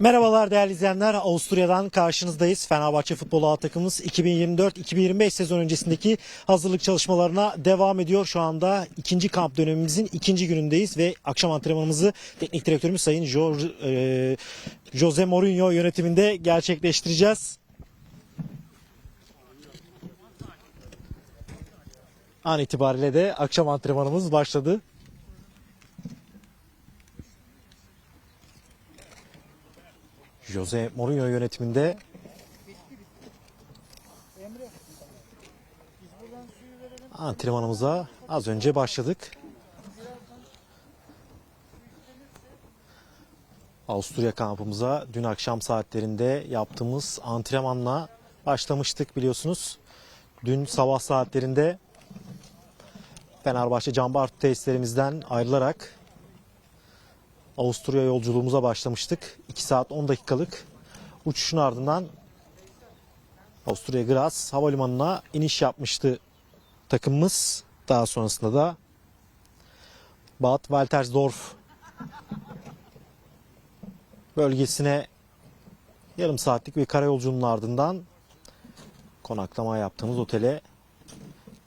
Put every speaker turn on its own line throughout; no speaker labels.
Merhabalar değerli izleyenler. Avusturya'dan karşınızdayız. Fenerbahçe Futbol A takımımız 2024-2025 sezon öncesindeki hazırlık çalışmalarına devam ediyor. Şu anda ikinci kamp dönemimizin ikinci günündeyiz ve akşam antrenmanımızı teknik direktörümüz Sayın Jo- e, Jose Mourinho yönetiminde gerçekleştireceğiz. An itibariyle de akşam antrenmanımız başladı. Jose Mourinho yönetiminde antrenmanımıza az önce başladık. Avusturya kampımıza dün akşam saatlerinde yaptığımız antrenmanla başlamıştık biliyorsunuz. Dün sabah saatlerinde Fenerbahçe Cambart tesislerimizden ayrılarak Avusturya yolculuğumuza başlamıştık. 2 saat 10 dakikalık uçuşun ardından Avusturya Graz havalimanına iniş yapmıştı takımımız. Daha sonrasında da Bad Waltersdorf bölgesine yarım saatlik bir karayolculuğunun ardından konaklama yaptığımız otele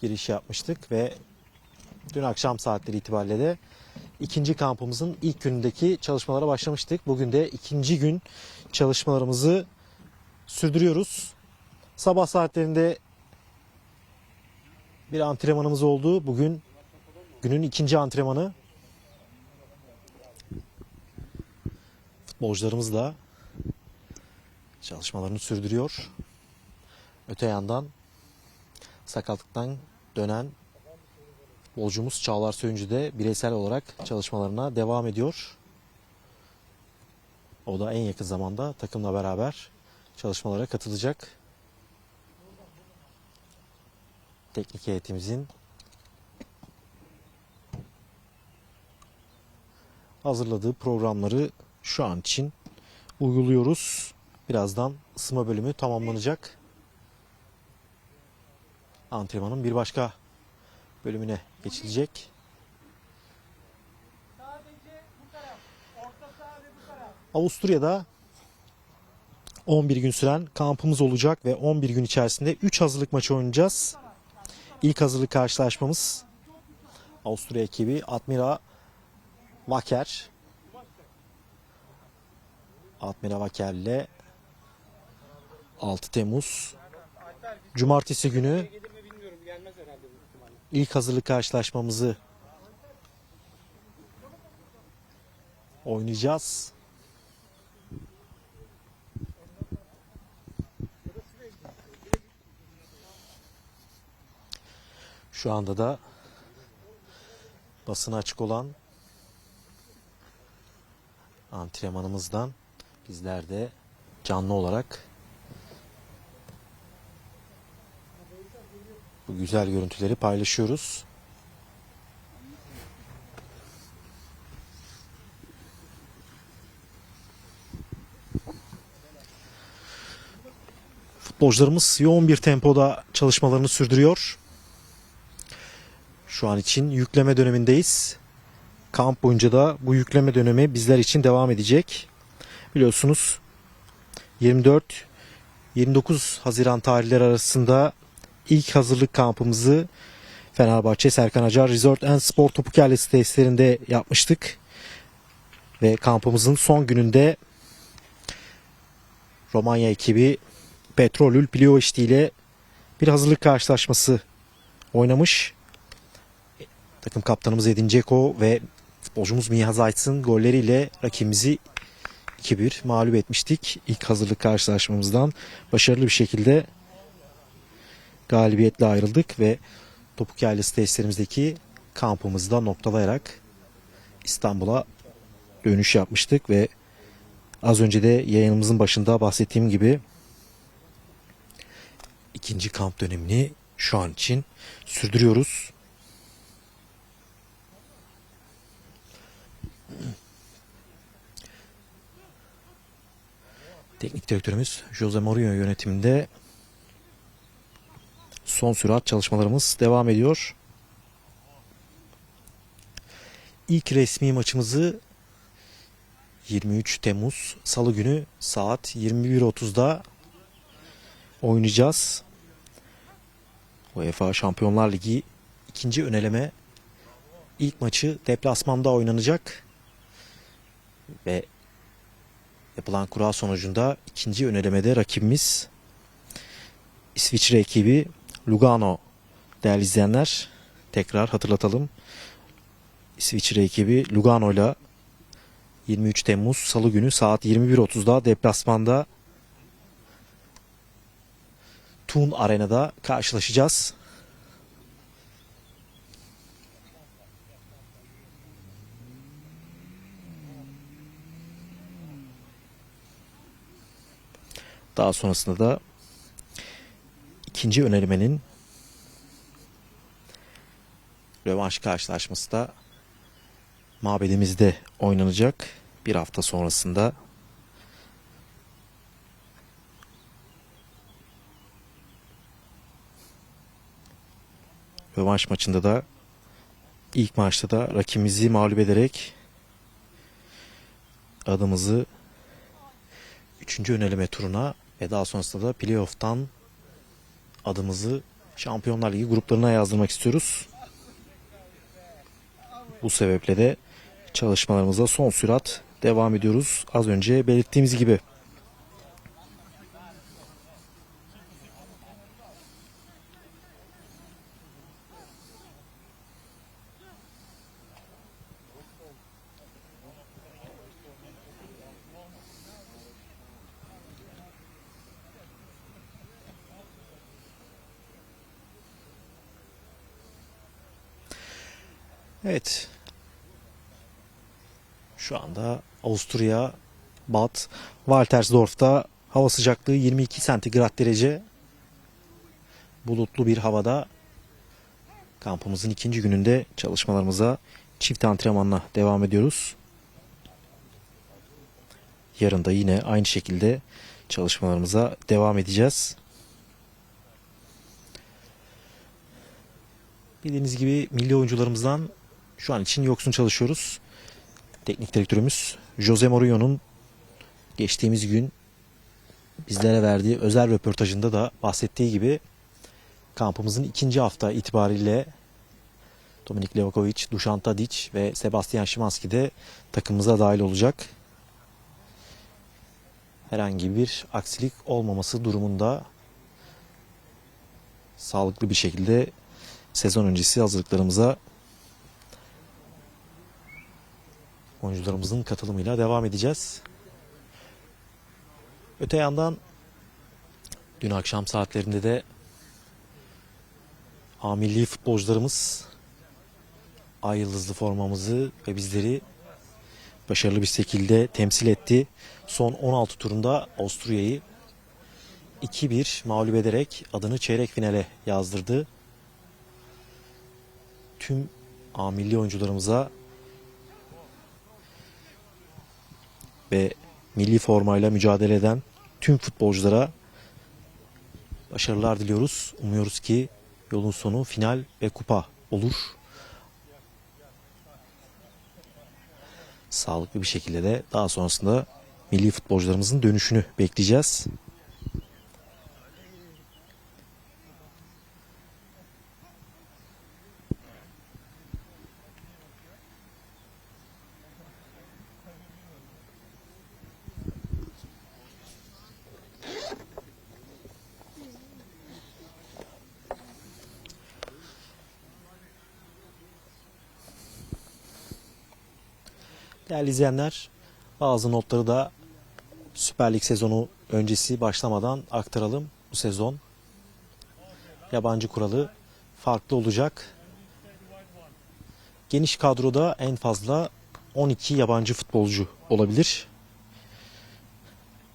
giriş yapmıştık ve dün akşam saatleri itibariyle de ikinci kampımızın ilk günündeki çalışmalara başlamıştık. Bugün de ikinci gün çalışmalarımızı sürdürüyoruz. Sabah saatlerinde bir antrenmanımız oldu. Bugün günün ikinci antrenmanı. Futbolcularımız da çalışmalarını sürdürüyor. Öte yandan sakatlıktan dönen Futbolcumuz Çağlar Söyüncü de bireysel olarak çalışmalarına devam ediyor. O da en yakın zamanda takımla beraber çalışmalara katılacak. Teknik heyetimizin hazırladığı programları şu an için uyguluyoruz. Birazdan ısınma bölümü tamamlanacak. Antrenmanın bir başka bölümüne geçilecek. Avusturya'da 11 gün süren kampımız olacak ve 11 gün içerisinde 3 hazırlık maçı oynayacağız. İlk hazırlık karşılaşmamız Avusturya ekibi Admira Wacker. Admira Wacker ile 6 Temmuz Cumartesi günü ilk hazırlık karşılaşmamızı oynayacağız. Şu anda da basına açık olan antrenmanımızdan bizler de canlı olarak bu güzel görüntüleri paylaşıyoruz. Futbolcularımız yoğun bir tempoda çalışmalarını sürdürüyor. Şu an için yükleme dönemindeyiz. Kamp boyunca da bu yükleme dönemi bizler için devam edecek. Biliyorsunuz 24 29 Haziran tarihleri arasında ilk hazırlık kampımızı Fenerbahçe Serkan Acar Resort and Spor Topukerlesi tesislerinde yapmıştık. Ve kampımızın son gününde Romanya ekibi Petrolül Plioişti ile bir hazırlık karşılaşması oynamış. Takım kaptanımız Edin Dzeko ve futbolcumuz Miha Zayt'ın golleriyle rakibimizi 2-1 mağlup etmiştik. İlk hazırlık karşılaşmamızdan başarılı bir şekilde galibiyetle ayrıldık ve Topuk Yaylası tesislerimizdeki kampımızı da noktalayarak İstanbul'a dönüş yapmıştık ve az önce de yayınımızın başında bahsettiğim gibi ikinci kamp dönemini şu an için sürdürüyoruz. Teknik direktörümüz Jose Mourinho yönetiminde son sürat çalışmalarımız devam ediyor. İlk resmi maçımızı 23 Temmuz Salı günü saat 21.30'da oynayacağız. UEFA Şampiyonlar Ligi ikinci öneleme ilk maçı deplasmanda oynanacak ve yapılan kura sonucunda ikinci önelemede rakibimiz İsviçre ekibi Lugano değerli izleyenler tekrar hatırlatalım. İsviçre ekibi Lugano ile 23 Temmuz Salı günü saat 21.30'da deplasmanda Tun Arena'da karşılaşacağız. Daha sonrasında da ikinci önerimenin rövanş karşılaşması da mabedimizde oynanacak. Bir hafta sonrasında rövanş maçında da ilk maçta da rakibimizi mağlup ederek adımızı 3. öneleme turuna ve daha sonrasında da playoff'tan adımızı Şampiyonlar Ligi gruplarına yazdırmak istiyoruz. Bu sebeple de çalışmalarımıza son sürat devam ediyoruz. Az önce belirttiğimiz gibi. Evet. Şu anda Avusturya Bad Waltersdorf'ta hava sıcaklığı 22 santigrat derece. Bulutlu bir havada kampımızın ikinci gününde çalışmalarımıza çift antrenmanla devam ediyoruz. Yarın da yine aynı şekilde çalışmalarımıza devam edeceğiz. Bildiğiniz gibi milli oyuncularımızdan şu an için yoksun çalışıyoruz. Teknik direktörümüz Jose Mourinho'nun geçtiğimiz gün bizlere verdiği özel röportajında da bahsettiği gibi kampımızın ikinci hafta itibariyle Dominik Livakovic, Dušan Tadic ve Sebastian Szymanski de takımımıza dahil olacak. Herhangi bir aksilik olmaması durumunda sağlıklı bir şekilde sezon öncesi hazırlıklarımıza oyuncularımızın katılımıyla devam edeceğiz. Öte yandan dün akşam saatlerinde de A milli futbolcularımız Ay Yıldızlı formamızı ve bizleri başarılı bir şekilde temsil etti. Son 16 turunda Avusturya'yı 2-1 mağlup ederek adını çeyrek finale yazdırdı. Tüm A milli oyuncularımıza ve milli formayla mücadele eden tüm futbolculara başarılar diliyoruz. Umuyoruz ki yolun sonu final ve kupa olur. Sağlıklı bir şekilde de daha sonrasında milli futbolcularımızın dönüşünü bekleyeceğiz. Değerli izleyenler, bazı notları da Süper Lig sezonu öncesi başlamadan aktaralım. Bu sezon yabancı kuralı farklı olacak. Geniş kadroda en fazla 12 yabancı futbolcu olabilir.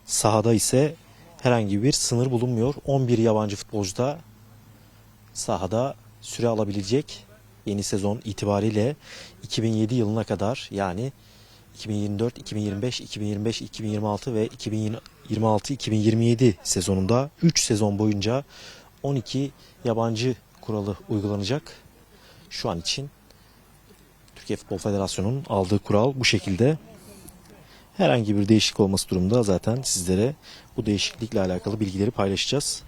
Sahada ise herhangi bir sınır bulunmuyor. 11 yabancı futbolcu da sahada süre alabilecek. Yeni sezon itibariyle 2007 yılına kadar yani 2024, 2025, 2025, 2026 ve 2026, 2027 sezonunda 3 sezon boyunca 12 yabancı kuralı uygulanacak. Şu an için Türkiye Futbol Federasyonu'nun aldığı kural bu şekilde. Herhangi bir değişiklik olması durumunda zaten sizlere bu değişiklikle alakalı bilgileri paylaşacağız.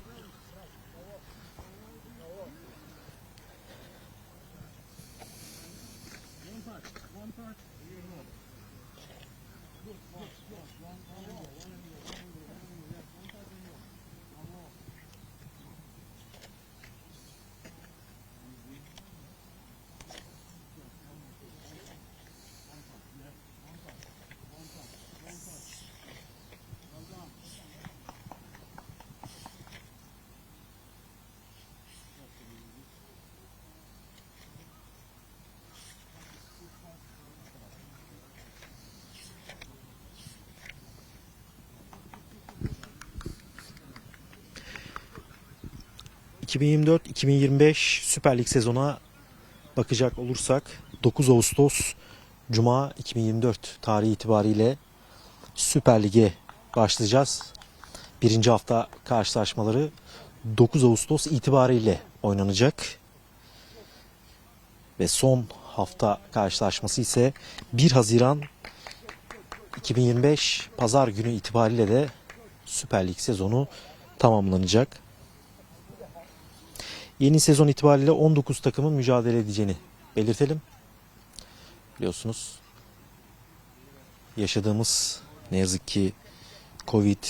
...2024-2025 Süper Lig sezona bakacak olursak 9 Ağustos Cuma 2024 tarihi itibariyle Süper Lig'e başlayacağız. Birinci hafta karşılaşmaları 9 Ağustos itibariyle oynanacak. Ve son hafta karşılaşması ise 1 Haziran 2025 Pazar günü itibariyle de Süper Lig sezonu tamamlanacak. Yeni sezon itibariyle 19 takımın mücadele edeceğini belirtelim. Biliyorsunuz yaşadığımız ne yazık ki Covid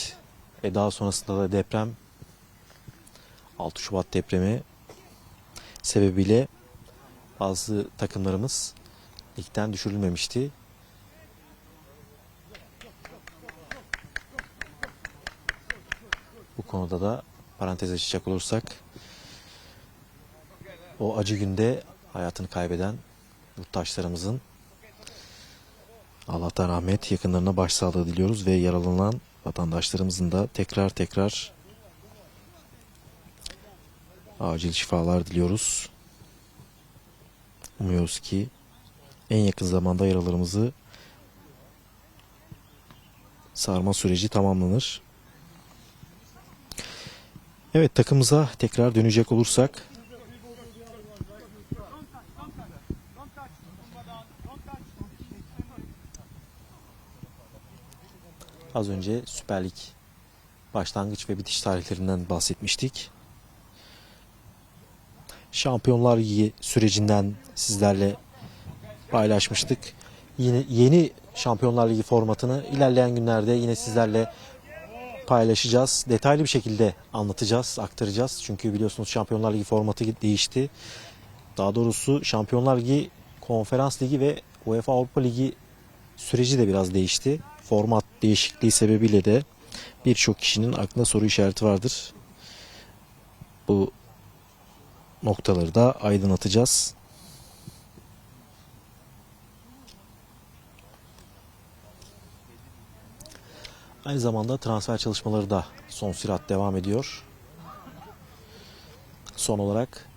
ve daha sonrasında da deprem 6 Şubat depremi sebebiyle bazı takımlarımız ligden düşürülmemişti. Bu konuda da parantez açacak olursak o acı günde hayatını kaybeden yurttaşlarımızın Allah'tan rahmet, yakınlarına başsağlığı diliyoruz ve yaralanan vatandaşlarımızın da tekrar tekrar acil şifalar diliyoruz. Umuyoruz ki en yakın zamanda yaralarımızı sarma süreci tamamlanır. Evet takımıza tekrar dönecek olursak Az önce Süper Lig başlangıç ve bitiş tarihlerinden bahsetmiştik. Şampiyonlar Ligi sürecinden sizlerle paylaşmıştık. Yine yeni Şampiyonlar Ligi formatını ilerleyen günlerde yine sizlerle paylaşacağız. Detaylı bir şekilde anlatacağız, aktaracağız. Çünkü biliyorsunuz Şampiyonlar Ligi formatı değişti. Daha doğrusu Şampiyonlar Ligi, Konferans Ligi ve UEFA Avrupa Ligi süreci de biraz değişti. Format değişikliği sebebiyle de birçok kişinin aklında soru işareti vardır. Bu noktaları da aydınlatacağız. Aynı zamanda transfer çalışmaları da son sürat devam ediyor. Son olarak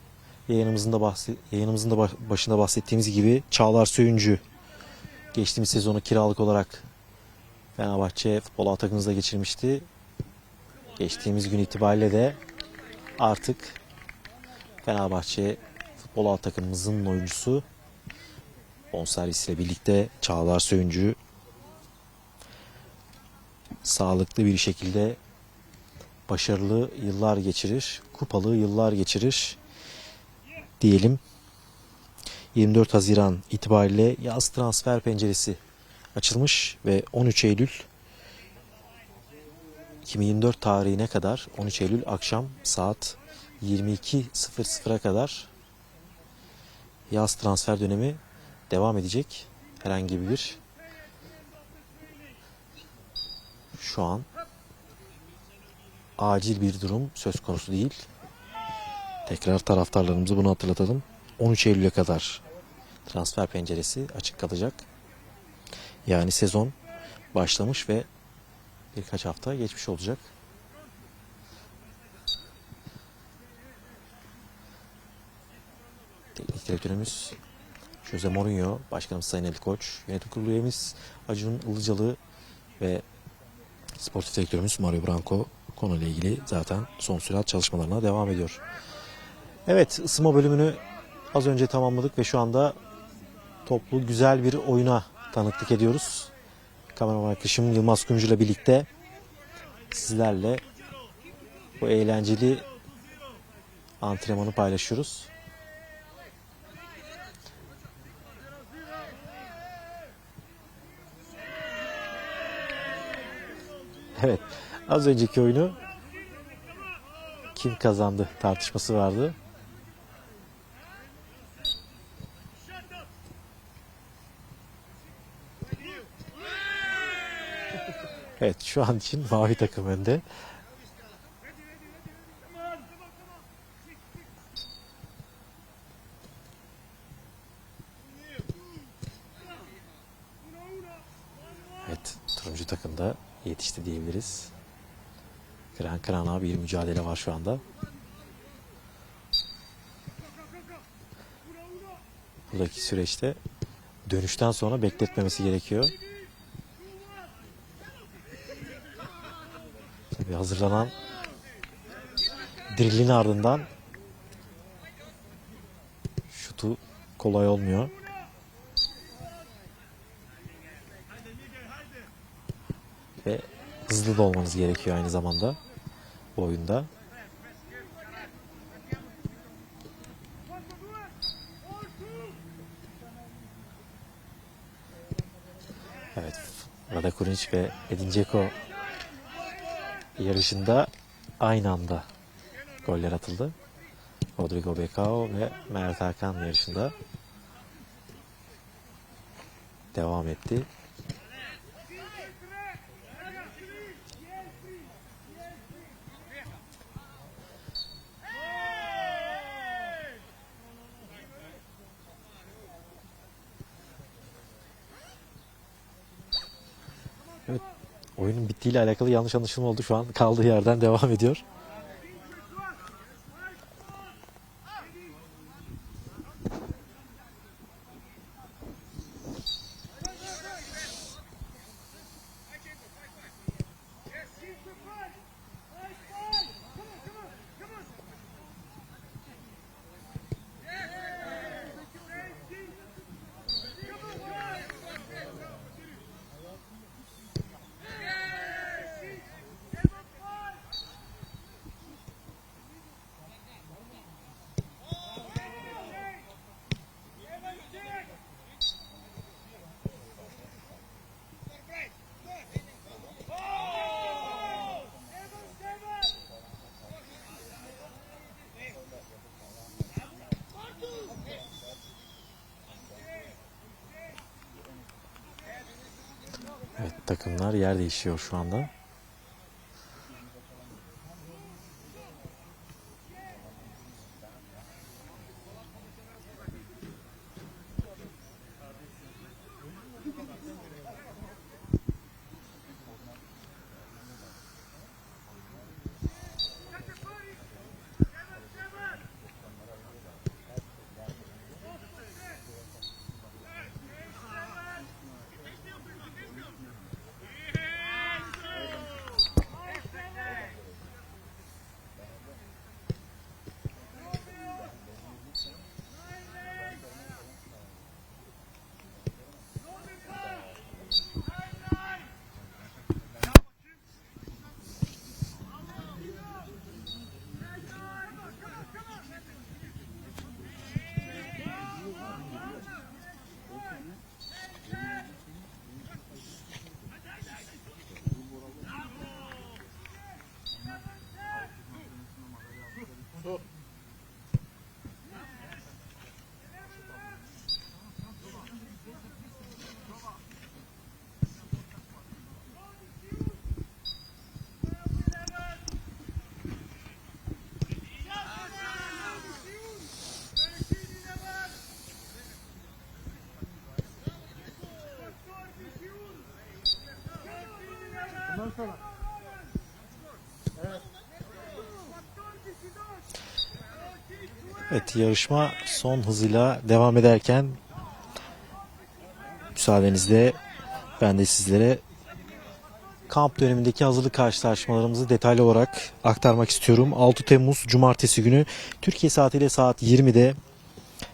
yayınımızın da bahsi, yayınımızın da baş- başında bahsettiğimiz gibi Çağlar Söyüncü geçtiğimiz sezonu kiralık olarak Fenerbahçe futbol A takımımızda geçirmişti. Geçtiğimiz gün itibariyle de artık Fenerbahçe futbol A takımımızın oyuncusu bonservisiyle birlikte Çağlar Söyüncü sağlıklı bir şekilde başarılı yıllar geçirir, kupalı yıllar geçirir diyelim. 24 Haziran itibariyle yaz transfer penceresi açılmış ve 13 Eylül 2024 tarihine kadar 13 Eylül akşam saat 22.00'a kadar yaz transfer dönemi devam edecek. Herhangi bir şu an acil bir durum söz konusu değil. Tekrar taraftarlarımızı bunu hatırlatalım. 13 Eylül'e kadar transfer penceresi açık kalacak. Yani sezon başlamış ve birkaç hafta geçmiş olacak. Teknik direktörümüz Jose Mourinho, başkanımız Sayın Ali Koç, yönetim kurulu üyemiz Acun Ilıcalı ve sportif direktörümüz Mario Branco konuyla ilgili zaten son sürat çalışmalarına devam ediyor. Evet ısınma bölümünü az önce tamamladık ve şu anda toplu güzel bir oyuna tanıklık ediyoruz. kameraman arkadaşım Yılmaz Kumcu ile birlikte sizlerle bu eğlenceli antrenmanı paylaşıyoruz. Evet. Az önceki oyunu kim kazandı tartışması vardı. Evet şu an için mavi takım önde. Evet turuncu takımda yetişti diyebiliriz. Kıran kırana bir mücadele var şu anda. Buradaki süreçte dönüşten sonra bekletmemesi gerekiyor. Tabii hazırlanan drillin ardından şutu kolay olmuyor. Ve hızlı da olmanız gerekiyor aynı zamanda bu oyunda. Evet, Rada ve Edin yarışında aynı anda goller atıldı. Rodrigo Becao ve Mert Hakan yarışında devam etti. Bittiğiyle alakalı yanlış anlaşılma oldu. Şu an kaldığı yerden devam ediyor. Takımlar yer değişiyor şu anda. Evet yarışma son hızıyla devam ederken müsaadenizle ben de sizlere kamp dönemindeki hazırlık karşılaşmalarımızı detaylı olarak aktarmak istiyorum. 6 Temmuz Cumartesi günü Türkiye saatiyle saat 20'de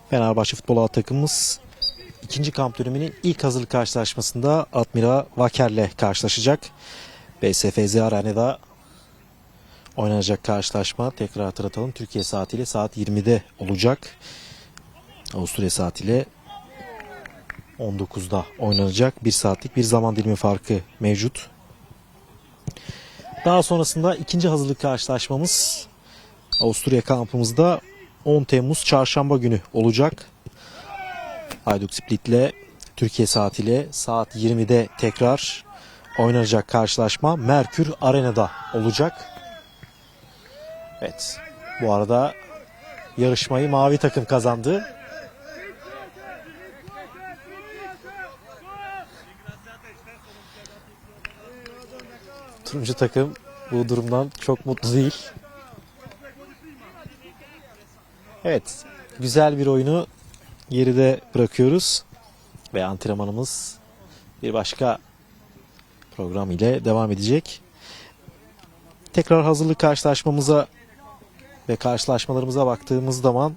Fenerbahçe Futbol A takımımız ikinci kamp döneminin ilk hazırlık karşılaşmasında Admira Vaker'le karşılaşacak. BSFZ Arena'da oynanacak karşılaşma tekrar hatırlatalım. Türkiye saatiyle saat 20'de olacak. Avusturya saatiyle 19'da oynanacak. Bir saatlik bir zaman dilimi farkı mevcut. Daha sonrasında ikinci hazırlık karşılaşmamız Avusturya kampımızda 10 Temmuz çarşamba günü olacak. Hayduk Split'le Türkiye saatiyle saat 20'de tekrar oynanacak karşılaşma Merkür Arena'da olacak. Evet. Bu arada yarışmayı mavi takım kazandı. Turuncu takım bu durumdan çok mutlu değil. Evet, güzel bir oyunu geride bırakıyoruz ve antrenmanımız bir başka program ile devam edecek. Tekrar hazırlık karşılaşmamıza ve karşılaşmalarımıza baktığımız zaman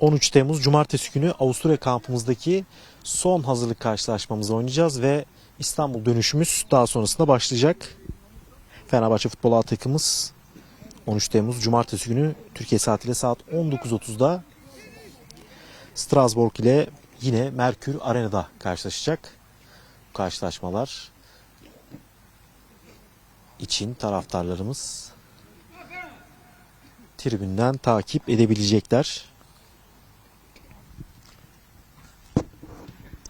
13 Temmuz Cumartesi günü Avusturya kampımızdaki son hazırlık karşılaşmamızı oynayacağız ve İstanbul dönüşümüz daha sonrasında başlayacak. Fenerbahçe Futbol A takımımız 13 Temmuz Cumartesi günü Türkiye saatiyle saat 19.30'da Strasbourg ile yine Merkür Arena'da karşılaşacak. Bu karşılaşmalar için taraftarlarımız tribünden takip edebilecekler.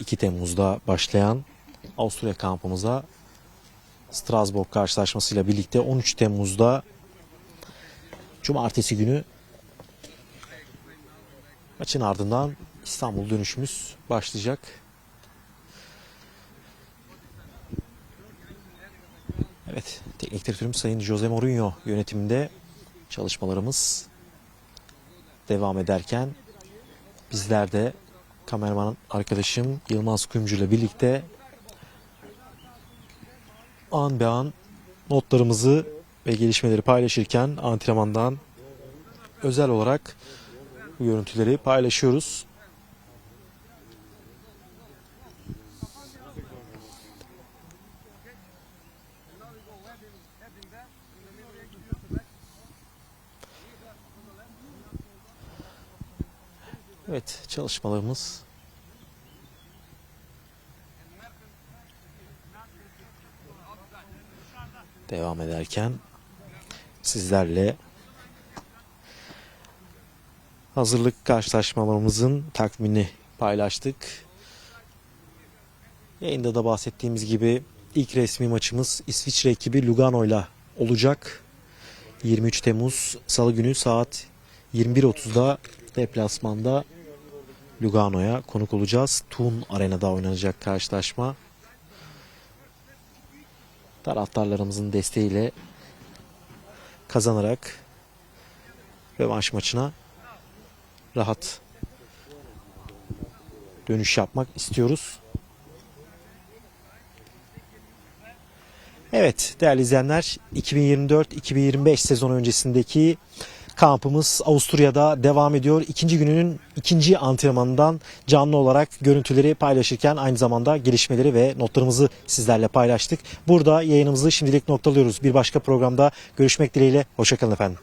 2 Temmuz'da başlayan Avusturya kampımıza Strasbourg karşılaşmasıyla birlikte 13 Temmuz'da Cumartesi günü maçın ardından İstanbul dönüşümüz başlayacak. Evet, teknik direktörümüz Sayın Jose Mourinho yönetiminde çalışmalarımız devam ederken bizler de kameraman arkadaşım Yılmaz Kuyumcu ile birlikte an be an notlarımızı ve gelişmeleri paylaşırken antrenmandan özel olarak bu görüntüleri paylaşıyoruz. Evet çalışmalarımız devam ederken sizlerle hazırlık karşılaşmalarımızın takvimini paylaştık. Yayında da bahsettiğimiz gibi ilk resmi maçımız İsviçre ekibi Lugano ile olacak. 23 Temmuz Salı günü saat 21.30'da deplasmanda Lugano'ya konuk olacağız. Thun Arena'da oynanacak karşılaşma. Taraftarlarımızın desteğiyle kazanarak rövanş maçına rahat dönüş yapmak istiyoruz. Evet değerli izleyenler 2024-2025 sezon öncesindeki kampımız Avusturya'da devam ediyor. İkinci gününün ikinci antrenmanından canlı olarak görüntüleri paylaşırken aynı zamanda gelişmeleri ve notlarımızı sizlerle paylaştık. Burada yayınımızı şimdilik noktalıyoruz. Bir başka programda görüşmek dileğiyle. Hoşçakalın efendim.